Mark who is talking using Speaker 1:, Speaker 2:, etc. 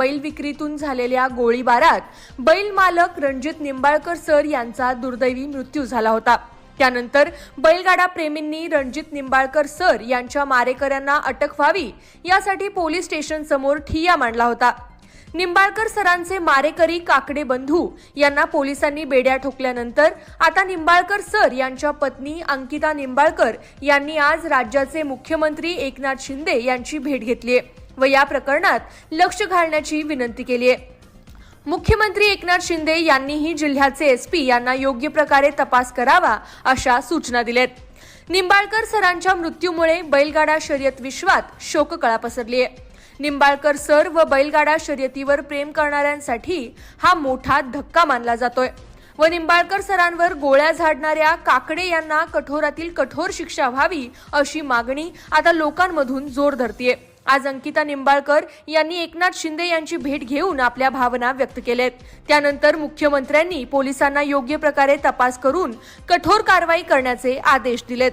Speaker 1: बैल विक्रीतून झालेल्या गोळीबारात बैल मालक रणजित निंबाळकर सर यांचा दुर्दैवी मृत्यू झाला होता. त्यानंतर बैलगाडा प्रेमींनी रणजित निंबाळकर सर यांच्या मारेकऱ्यांना अटक व्हावी यासाठी पोलीस स्टेशन समोर ठिय्या मांडला होता. निंबाळकर सरांचे मारेकरी काकडे बंधू यांना पोलिसांनी बेड्या ठोकल्यानंतर आता निंबाळकर सर यांच्या पत्नी अंकिता निंबाळकर यांनी आज राज्याचे मुख्यमंत्री एकनाथ शिंदे यांची भेट घेतली व या प्रकरणात लक्ष घालण्याची विनंती केली आहे. मुख्यमंत्री एकनाथ शिंदे यांनीही जिल्ह्याचे एसपी यांना योग्य प्रकारे तपास करावा अशा सूचना दिल्यात. निंबाळकर सरांच्या मृत्यूमुळे बैलगाडा शर्यत विश्वात शोककळा पसरली आहे. निंबाळकर सर व बैलगाडा शर्यतीवर प्रेम करणाऱ्यांसाठी हा मोठा धक्का मानला जातोय. व निंबाळकर सरांवर गोळ्या झाडणाऱ्या काकडे यांना कठोरातील कठोर शिक्षा व्हावी अशी मागणी आता लोकांमधून जोर धरतीये. आज अंकिता निंबाळकर यांनी एकनाथ शिंदे यांची भेट घेऊन आपल्या भावना व्यक्त केल्या त्यानंतर मुख्यमंत्र्यांनी पोलिसांना योग्य प्रकारे तपास करून कठोर कारवाई करण्याचे आदेश दिलेत.